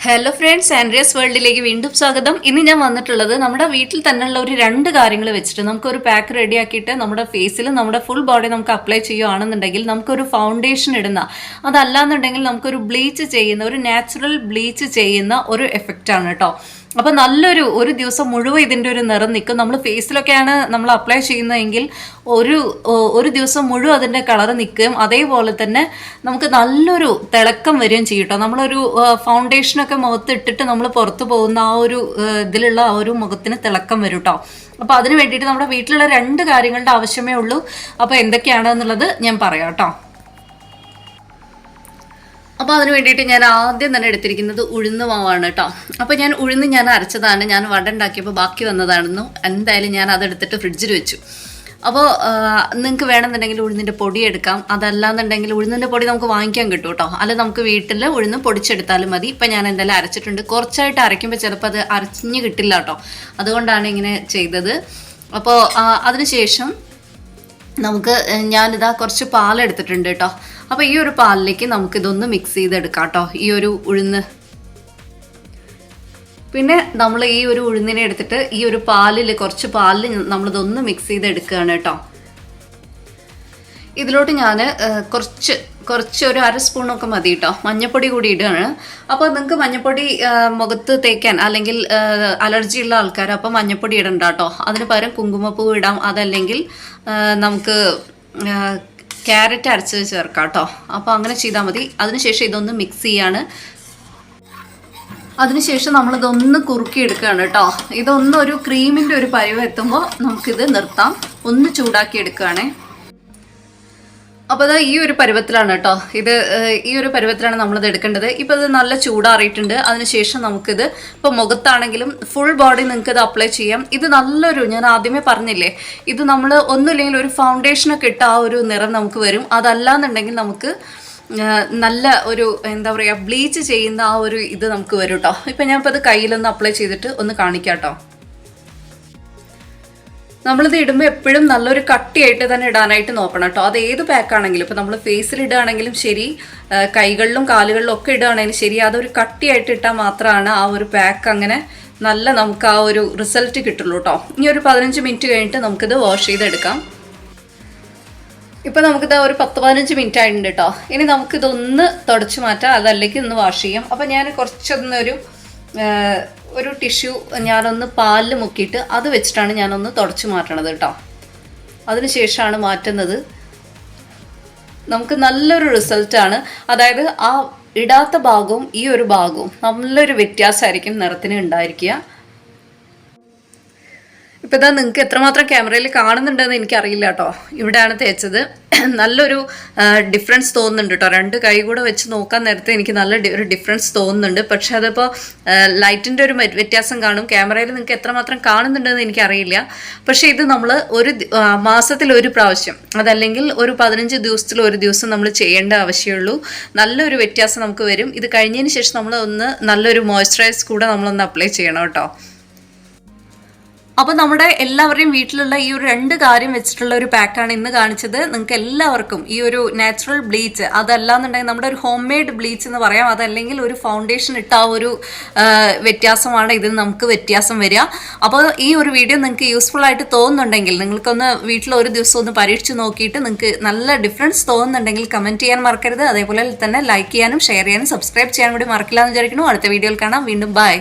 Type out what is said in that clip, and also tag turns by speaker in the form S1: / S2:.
S1: Hello friends Andreas വേൾഡിലേക്ക് വീണ്ടും സ്വാഗതം. ഇന്ന് ഞാൻ വന്നിട്ടുള്ളത് നമ്മുടെ വീട്ടിൽ തന്നെയുള്ള ഒരു രണ്ട് കാര്യങ്ങൾ വെച്ചിട്ട് നമുക്കൊരു പാക്ക് റെഡി ആക്കിയിട്ട് നമ്മുടെ ഫേസിൽ നമ്മുടെ ഫുൾ ബോഡി നമുക്ക് അപ്ലൈ ചെയ്യുകയാണെന്നുണ്ടെങ്കിൽ നമുക്കൊരു ഫൗണ്ടേഷൻ ഇടുന്ന അതല്ലാന്നുണ്ടെങ്കിൽ നമുക്കൊരു ബ്ലീച്ച് ചെയ്യുന്ന ഒരു നാച്ചുറൽ ബ്ലീച്ച് ചെയ്യുന്ന ഒരു എഫക്റ്റാണ് കേട്ടോ അപ്പോൾ നല്ലൊരു ഒരു ദിവസം മുഴുവൻ ഇതിന്റെ ഒരു നിറം നിൽക്കും. നമ്മൾ ഫേസിലൊക്കെയാണ് നമ്മൾ അപ്ലൈ ചെയ്യുന്നതെങ്കിൽ ഒരു ഒരു ദിവസം മുഴുവൻ അതിന്റെ കളർ നിൽക്കുകയും അതേപോലെ തന്നെ നമുക്ക് നല്ലൊരു തിളക്കം വരികയും ചെയ്യും കേട്ടോ. നമ്മളൊരു ഫൗണ്ടേഷനൊക്കെ മുഖത്ത് ഇട്ടിട്ട് നമ്മൾ പുറത്തു പോകുന്ന ആ ഒരു ഇതിലുള്ള ആ ഒരു മുഖത്തിന് തിളക്കം വരും കേട്ടോ. അപ്പോൾ അതിന് വേണ്ടിയിട്ട് നമ്മുടെ വീട്ടിലുള്ള രണ്ട് കാര്യങ്ങളുടെ ആവശ്യമേ ഉള്ളൂ. അപ്പോൾ എന്തൊക്കെയാണെന്നുള്ളത് ഞാൻ പറയാം കേട്ടോ. അപ്പോൾ അതിന് വേണ്ടിയിട്ട് ഞാൻ ആദ്യം തന്നെ എടുത്തിരിക്കുന്നത് ഉഴുന്ന് മാവാണ് കേട്ടോ അപ്പോൾ ഞാൻ ഉഴുന്ന് ഞാൻ അരച്ചതാണ്. ഞാൻ വട ഉണ്ടാക്കിയപ്പോൾ ബാക്കി വന്നതാണെന്നു. എന്തായാലും ഞാൻ അതെടുത്തിട്ട് ഫ്രിഡ്ജിൽ വെച്ചു. അപ്പോൾ നിങ്ങൾക്ക് വേണമെന്നുണ്ടെങ്കിൽ ഉഴുന്നിന്റെ പൊടി എടുക്കാം. അതല്ലാന്നുണ്ടെങ്കിൽ ഉഴുന്നിന്റെ പൊടി നമുക്ക് വാങ്ങിക്കാൻ കിട്ടും കേട്ടോ അല്ല നമുക്ക് വീട്ടിൽ ഉഴുന്ന് പൊടിച്ചെടുത്താലും മതി. ഇപ്പം ഞാൻ എന്തായാലും അരച്ചിട്ടുണ്ട്. കുറച്ചായിട്ട് അരയ്ക്കുമ്പോൾ ചിലപ്പോൾ അത് അരഞ്ഞ് കിട്ടില്ല കേട്ടോ അതുകൊണ്ടാണ് ഇങ്ങനെ ചെയ്തത്. അപ്പോൾ അതിനുശേഷം നമുക്ക് ഞാനിതാ കുറച്ച് പാലെടുത്തിട്ടുണ്ട് കേട്ടോ അപ്പോൾ ഈ ഒരു പാലിലേക്ക് നമുക്കിതൊന്ന് മിക്സ് ചെയ്തെടുക്കാം കേട്ടോ ഈ ഒരു ഉഴുന്ന്. പിന്നെ നമ്മൾ ഈ ഒരു ഉഴുന്നിനെ എടുത്തിട്ട് ഈ ഒരു പാലിൽ കുറച്ച് പാലിൽ നമ്മളിതൊന്ന് മിക്സ് ചെയ്തെടുക്കുകയാണ് കേട്ടോ. ഇതിലോട്ട് ഞാൻ കുറച്ച് കുറച്ച് ഒരു അര സ്പൂണൊക്കെ മതി കേട്ടോ മഞ്ഞപ്പൊടി കൂടി ഇടുകയാണ്. അപ്പോൾ നിങ്ങൾക്ക് മഞ്ഞപ്പൊടി മുഖത്ത് തേക്കാൻ അല്ലെങ്കിൽ അലർജി ഉള്ള ആൾക്കാർ അപ്പോൾ മഞ്ഞപ്പൊടി ഇടണ്ട കേട്ടോ. അതിന് പകരം കുങ്കുമപ്പൂ ഇടാം. അതല്ലെങ്കിൽ നമുക്ക് ക്യാരറ്റ് അരച്ച് ചേർക്കാം കേട്ടോ. അപ്പോൾ അങ്ങനെ ചെയ്താൽ മതി. അതിനുശേഷം ഇതൊന്ന് മിക്സ് ചെയ്യാണ്. അതിനുശേഷം നമ്മളിതൊന്ന് കുറുക്കി എടുക്കുകയാണ് കേട്ടോ. ഇതൊന്നൊരു ക്രീമിന്റെ ഒരു പരിവ് എത്തുമ്പോൾ നമുക്കിത് നിർത്താം. ഒന്ന് ചൂടാക്കി എടുക്കുകയാണേ. അപ്പോൾ അത് ഈ ഒരു പരുവത്തിലാണ് കേട്ടോ ഇത് ഈ ഒരു പരുവത്തിലാണ് നമ്മളിത് എടുക്കേണ്ടത്. ഇപ്പോൾ ഇത് നല്ല ചൂടാറിയിട്ടുണ്ട്. അതിനുശേഷം നമുക്കിത് ഇപ്പോൾ മുഖത്താണെങ്കിലും ഫുൾ ബോഡി നിങ്ങൾക്ക് ഇത് അപ്ലൈ ചെയ്യാം. ഇത് നല്ലൊരു ഞാൻ ആദ്യമേ പറഞ്ഞില്ലേ ഇത് നമ്മൾ ഒന്നുമില്ലെങ്കിൽ ഒരു ഫൗണ്ടേഷനൊക്കെ ഇട്ട ആ ഒരു നിറം നമുക്ക് വരും. അതല്ലാന്നുണ്ടെങ്കിൽ നമുക്ക് നല്ല ഒരു എന്താ പറയുക ബ്ലീച്ച് ചെയ്യുന്ന ആ ഒരു ഇത് നമുക്ക് വരും കേട്ടോ ഇപ്പം ഞാനിപ്പോൾ അത് കയ്യിലൊന്ന് അപ്ലൈ ചെയ്തിട്ട് ഒന്ന് കാണിക്കാം കേട്ടോ നമ്മളിത് ഇടുമ്പോൾ എപ്പോഴും നല്ലൊരു കട്ടിയായിട്ട് തന്നെ ഇടാനായിട്ട് നോക്കണം കേട്ടോ. അത് ഏത് പാക്കാണെങ്കിലും ഇപ്പോൾ നമ്മൾ ഫേസിൽ ഇടുകയാണെങ്കിലും ശരി കൈകളിലും കാലുകളിലും ഒക്കെ ഇടുകയാണെങ്കിലും ശരി അതൊരു കട്ടിയായിട്ട് ഇട്ടാൽ മാത്രമാണ് ആ ഒരു പാക്ക് അങ്ങനെ നല്ല നമുക്ക് ആ ഒരു റിസൾട്ട് കിട്ടുള്ളൂ കേട്ടോ. ഇനി ഒരു പതിനഞ്ച് മിനിറ്റ് കഴിഞ്ഞിട്ട് നമുക്കിത് വാഷ് ചെയ്തെടുക്കാം. ഇപ്പം നമുക്കിത് ഒരു പത്ത് പതിനഞ്ച് മിനിറ്റ് ആയിട്ടുണ്ട് കേട്ടോ. ഇനി നമുക്കിതൊന്ന് തുടച്ച് മാറ്റാം. അതല്ലെങ്കിൽ ഒന്ന് വാഷ് ചെയ്യാം. അപ്പം ഞാൻ കുറച്ചൊന്നൊരു ഒരു ടിഷ്യൂ ഞാനൊന്ന് പാലിൽ മുക്കിയിട്ട് അത് വെച്ചിട്ടാണ് ഞാനൊന്ന് തുടച്ചു മാറ്റണത് കേട്ടോ. അതിനുശേഷമാണ് മാറ്റുന്നത്. നമുക്ക് നല്ലൊരു റിസൾട്ടാണ് അതായത് ആ ഇടാത്ത ഭാഗവും ഈ ഒരു ഭാഗവും നല്ലൊരു വ്യത്യാസമായിരിക്കും നിറത്തിന് ഉണ്ടായിരിക്കുക. ഇപ്പം ഇതാ നിങ്ങൾക്ക് എത്രമാത്രം ക്യാമറയിൽ കാണുന്നുണ്ടെന്ന് എനിക്കറിയില്ല കേട്ടോ. ഇവിടെയാണ് തേച്ചത്. നല്ലൊരു ഡിഫറൻസ് തോന്നുന്നുണ്ട് കേട്ടോ. രണ്ട് കൈ കൂടെ വെച്ച് നോക്കാൻ നേരത്തെ എനിക്ക് നല്ല ഒരു ഡിഫറൻസ് തോന്നുന്നുണ്ട്. പക്ഷെ അതിപ്പോൾ ലൈറ്റിന്റെ ഒരു വ്യത്യാസം കാണും. ക്യാമറയിൽ നിങ്ങൾക്ക് എത്രമാത്രം കാണുന്നുണ്ടെന്ന് എനിക്കറിയില്ല. പക്ഷേ ഇത് നമ്മൾ ഒരു മാസത്തിൽ ഒരു പ്രാവശ്യം അതല്ലെങ്കിൽ ഒരു പതിനഞ്ച് ദിവസത്തിൽ ഒരു ദിവസം നമ്മൾ ചെയ്യേണ്ട ആവശ്യമുള്ളൂ. നല്ലൊരു വ്യത്യാസം നമുക്ക് വരും. ഇത് കഴിഞ്ഞതിന് ശേഷം നമ്മൾ ഒന്ന് നല്ലൊരു മോയ്സ്ചറൈസ് കൂടെ നമ്മളൊന്ന് അപ്ലൈ ചെയ്യണം കേട്ടോ. അപ്പോൾ നമ്മുടെ എല്ലാവരുടെയും വീട്ടിലുള്ള ഈ ഒരു രണ്ട് കാര്യം വെച്ചിട്ടുള്ള ഒരു പാക്കാണ് ഇന്ന് കാണിച്ചത്. നിങ്ങൾക്ക് എല്ലാവർക്കും ഈ ഒരു നാച്ചുറൽ ബ്ലീച്ച് അതല്ലാന്നുണ്ടെങ്കിൽ നമ്മുടെ ഒരു ഹോം മെയ്ഡ് ബ്ലീച്ച് എന്ന് പറയാം. അതല്ലെങ്കിൽ ഒരു ഫൗണ്ടേഷൻ ഇട്ട ആ ഒരു വ്യത്യാസമാണ് ഇതിന് നമുക്ക് വ്യത്യാസം വരിക. അപ്പോൾ ഈ ഒരു വീഡിയോ നിങ്ങൾക്ക് യൂസ്ഫുൾ ആയിട്ട് തോന്നുന്നുണ്ടെങ്കിൽ നിങ്ങൾക്കൊന്ന് വീട്ടിൽ ഒരു ദിവസം ഒന്ന് പരീക്ഷിച്ച് നോക്കിയിട്ട് നിങ്ങൾക്ക് നല്ല ഡിഫറൻസ് തോന്നുന്നുണ്ടെങ്കിൽ കമന്റ് ചെയ്യാൻ മറക്കരുത്. അതേപോലെ തന്നെ ലൈക്ക് ചെയ്യാനും ഷെയർ ചെയ്യാനും സബ്സ്ക്രൈബ് ചെയ്യാനും കൂടി മറക്കില്ല എന്ന് വിചാരിക്കുന്നു. അടുത്ത വീഡിയോയിൽ കാണാം. വീണ്ടും ബൈ